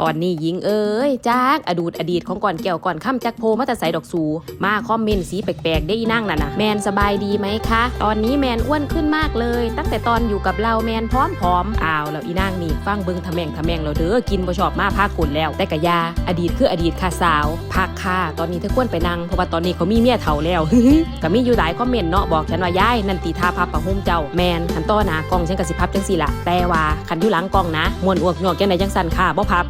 ตอนนี้ยิงเอ้ยจากอดูดอดีตของก่อนแก้วก่อนค่ำจักโพมาต่ใสดอกสู มาคอมเมนต์สีแปลกๆได้อีนั่งน่ะนะแมนสบายดีไหมคะ ตอนนี้แมนอ้วนขึ้นมากเลย ตั้งแต่ตอนอยู่กับเราแมนพร้อมๆอ้าวแล้วอีนั่งนี่ฟังเบิงทะแมงทะแมงเราเด้อกินบ่ชอบมาพากุนแล้ว แต่กะยา อดีตคืออดีตค่ะสาวพักค่ะตอนนี้เธอควรไปนั่งเพราะว่าตอนนี้เขามีเมียเฒ่าแล้วก็มีอยู่หลายคอมเมนต์เนาะบอกฉันว่ายายนันตีทาพับปะหุ่มเจ้าแมนขันต้อนากล้องฉันกะสิพับจังสี่ละแต่ว่าขันอยู่หลังกล้องนะมวนอวกหยอกจังไดจังสันค่ะบ่พับ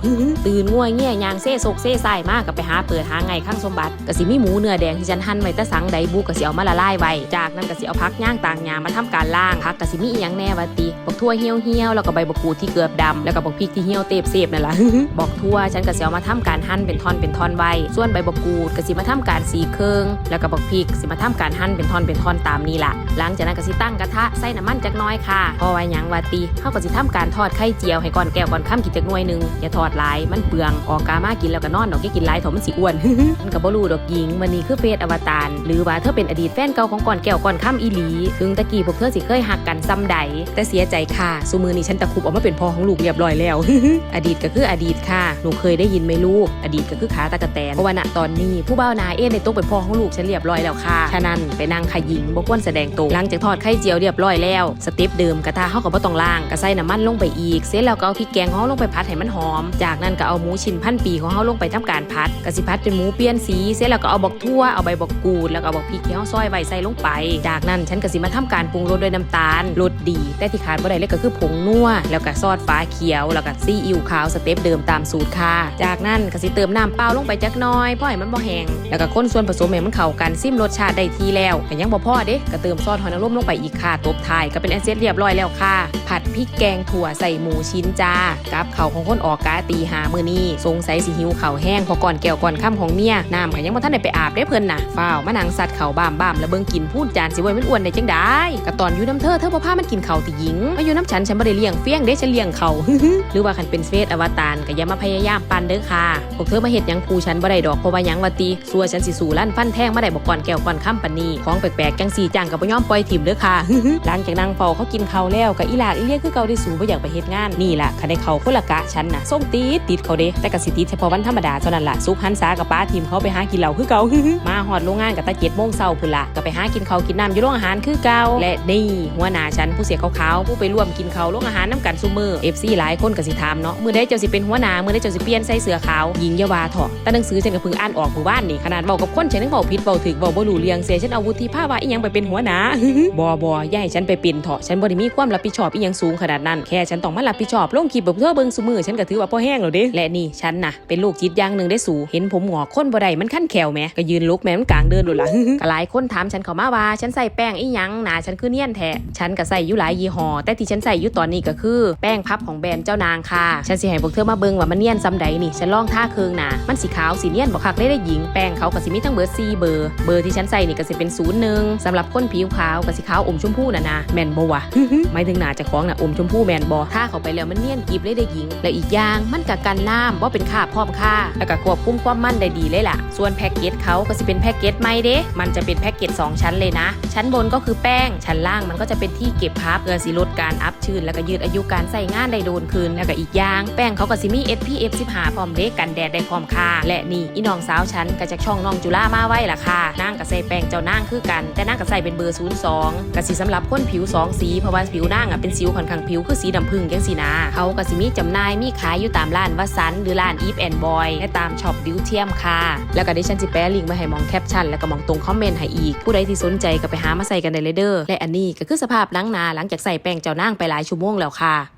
ตื่นง่วยเงี้ยยางเซ่โศกเซ่ใส่มากกับไปหาเปิดหาไงข้างสมบัติกะสิมีหมูเนื้อแดงที่ฉันหั่นไว้แต่สังใดบุกกะสิเอามาละลายไว้จากนั้นกะสิเอาพักย่างต่างยามาทำการล่างพักกะสิมีอีหยังแน่วะติบอกทั่วเหี่ยวเหี่ยวๆแล้วก็ใบบักกูดที่เกือบดำแล้วก็บอกพริกที่เหี่ยวเตบเสบนั่นล่ะบอกทั่วฉันกะสิเอามาทำการหั่นเป็นท่อนเป็นท่อนไว้ส่วนใบบักกูดกะสิมาทำการสีเครืองแล้วก็บอกพริกสิมาทำการหั่นเป็นท่อนเป็นท่อนตามนี้ล่ะหลังจากนั้นกะสิตั้งกระทะใส่น้ำมันจักน้อยค่ะพอไว้หยังวาติเฮาก็สิทำการทอดไข่เจียวให้ก่อนแก้วก่อนค่ำกิจักหน่วยนึงอย่าทอดหลายมันเปลืองออกกามากินแล้วก็นอนดอกแกกินหลายถอะมันสิอ้วนมันก็บ่รู้ดอกหญิงวันนี้คือเฟซอวตารหรือว่าเธอเป็นอดีตแฟนเก่าของก่อนแก้วก่อนค่ำอีหลี ถึงตะกี้พวกเธอสิเคยหักกันซ้ำใด แต่เสียใจค่ะสุมือนี้ฉันตะคุบออกมาเป็นพ่อของลูกเรียบร้อยแล้ว อดีตก็คืออดีตค่ะ หนูเคยได้ยินไหมลูก อดีตก็คือขาตะกะแตนเพราะว่าณตอนนี้ผู้บ่าวนาเอ็นในตกเป็นพ่อของลูกฉันเรียบร้อยแล้วค่ะฉะนั้นไปนั่งขยิงบ่ควรแสดงตัวหลังจากทอดไข่เจียวเรียบร้อยแล้วสเต็ปเดิมกระทะเฮาก็บ่ต้องล้างก็ใส่น้ำมันลงไปอีก เสร็จแล้วก็เอาพริกแกงขอลงไปผัดให้มันหอมจากากนั้นก็เอาหมูชิ้นพันปีของเฮาลงไปทำการผัดกะสิผัดเป็นหมูเปลี่ยนสีเสร็จแล้วก็เอาบอกทั่วเอาใบบอกกูดแล้วก็เอาบอกพริกที่เฮาซอยไว้ใส่ลงไป จากนั้นฉันก็สิมาทำการปรุงรสด้วยน้ำตาลรสดี แต่ที่ขาดบ่ได้เลยก็คือผงนัวแล้วก็ซอสฟ้าเขียว แล้วก็ซีอิ๊วขาวสเต็ปเดิมตามสูตรค่ะ จากนั้นก็สิเติมน้ำเปล่าลงไปจักน้อยเพื่อให้มันบ่แห้งแล้วก็คนส่วนผสมให้มันเข้ากันซิมรสชาติได้ทีแล้วก็ยังบ่พอเด้ก็เติมซอสหอยนางรมลงไปอีกค่ะตบท้ายก็เป็นแอเซตเรียบร้อยแล้วค่ะ ผัดพริกแกงถั่วใส่หมูชิ้นจ้ากับเขาของคนออกกาตีหามือนี้สงสัยสิหิวเข่าแห้งพอก่อนแก้วก่อนค่ำของเมียน้ำก็ยังบ่ทันได้ไปอาบได้เพิ่นน่ะฝ้าวมานังสัตว์เข่าบ้ามบ้ามแล้วเบิ่งกินพูดจานสิไว้มันอ้วนได้จังได้ก็ตอนอยู่น้ำเธอเธอบ่พามันกินเข่าติหญิงมาอยู่น้ำฉันฉันบ่ได้เลี้ยงเฟี้ยงเด้ฉันเลี้ยงเข่าหรือว่าคันเป็นเฟซอวตารก็อย่ามาพยายามปันเด้อค่ะพวกเธอมาเฮ็ดหยังคูฉันบ่ได้ดอกเพราะว่าหยังว่าติสัวฉันสิสู่ลั่นฟันแทงมาได้บ่ก่อนแก้วก่อนค่ำปานนี้ของแปลกๆจังสี่จังก็บ่ยอมปล่อยถิ่มเด้อค่ะหลังจากนั่งเฝ้าเขากินข้าวแล้วก็อีหลากอีเลี้ยคือเก่าได้สู่บ่อยากไปเฮ็ดงานนี่ล่ะคันได้เข่าคนละกะฉันน่ะส่งติดติดเขาเด้แต่ก็สิติดเฉพาะวันธรรมดาเท่านั้นล่ะสุกหันษากับป้าทีมเขาไปหากินเหล้าคือเก่ามาฮอดโรงงานกับตาเจ็ดโมงเช้าพุ่นล่ะก็ไปหากินข้าวกินน้ำอยู่โรงอาหารคือเก่าและนี่หัวหน้าฉันผู้เสียขาวๆผู้ไปร่วมกินข้าวโรงอาหารน้ำกันซุมื้อ FC หลายคนก็สิถามเนาะมือใดเจ้าสิเป็นหัวหน้ามือใดเจ้าสิเปลี่ยนใส่เสื้อขาวยิงยาวาถาะแต่หนังสือฉันก็เพิ่งอ่านออกเมื่อวานนี่ขนาดเว้ากับคนฉันยังเว้าผิดเว้าถูกเว้าบ่รู้เรื่องเสียฉันเอาวุฒิภาวะอีหยังไปเป็นหัวหน้าบ่บ่อย่าให้ฉันไปเป็นเถาะฉันบ่ได้มีความรับผิดชอบอีหยังสูงขนาดนั้นแค่ฉันต้องมารับผิดชอบลงคลิปแบบเธอเบิ่งซุมือฉันก็ถือว่าพอแห้งแล้วเด้และนี่ฉันน่ะเป็นลูกจิตอย่างหนึ่งได้สู่เห็นผมหงอกคนบ่ได้มันขั้นแขวแหมก็ยืนลุกแหมมันกลางเดินดดล่ะก็หลายคนถามฉันเขามาว่า ฉันใส่แป้งอีหยังหนาฉันคือเนียนแท้ฉันก็ใส่อยู่หลายยี่ห้อแต่ที่ฉันใส่อยู่ตอนนี้ก็คือแป้งพับของแบรนด์เจ้านางค่ะ ฉันสิให้พวกเธอมาเบิ่งว่ามันเนียนซำใดนี่ฉันลองท่าเคืองหนามันสีขาวสีเนียนบ่คักได้ได้หญิงแป้งเขาก็สิมีทั้งเบอร์4เบอร์เบอร์ที่ฉันใส่นี่ก็สิเป็นศูนย์หนึ่งสำหรับคนผิวขาวก็สิขาวอมชมพูน่ะนะแม่นบ่วะหมายถึงหนาจะคล้าของน่ะอมชมพูแมนบอถ้าเขาไปแล้วมันเนียนกริบเลยได้หญิง และอีกอย่างมันกกันน้ำว่าเป็นค่าพร้อมค่าแล้วก็ควบคุมความมั่นได้ดีเลยล่ะ ส่วนแพ็กเกจเขาก็จะเป็นแพ็กเกจใหม่เด้ มันจะเป็นแพ็กเกจ2 ชั้นเลยนะ ชั้นบนก็คือแป้ง ชั้นล่างมันก็จะเป็นที่เก็บพับเพื่อสิลดการอัพชื้นแล้วก็ยืดอายุการใส่งานได้โดนคืนแล้วก็อีกอย่าง แป้งเขาก็สิมี SPF 15พร้อมเด้กันแดดได้พร้อมค่าและนี่อีน้องสาวฉันก็จากช่องน้องจุฬามาไว้ล่ะค่ะนางก็ใส่แป้งเจ้านางคือกัน แต่นางก็ใส่เป็นเบอร์02ก็สิสำหรับคนผิวสองสีเพราะว่าผิวนางอะเป็นสิวค่อนข้างผิวคือสีดำผึ้งจังสีนาเขาก็สิมีจำหน่ายมีขายอยู่ตามร้านวัสันหรือร้านอีฟแอนด์บอยและตามช็อปบิวเทียมค่ะ แล้วก็ดิฉันจิแปะลิงก์ไว้ให้มองแคปชั่นแล้วก็มองตรงคอมเมนต์ให้อีก ผู้ใดที่สนใจก็ไปหามาใส่กันได้เลยเด้อและอันนี้ก็คือสภาพล้างนาหลังจากใส่แป้งเจ้านางไปหลายชั่วโมงแล้วค่ะ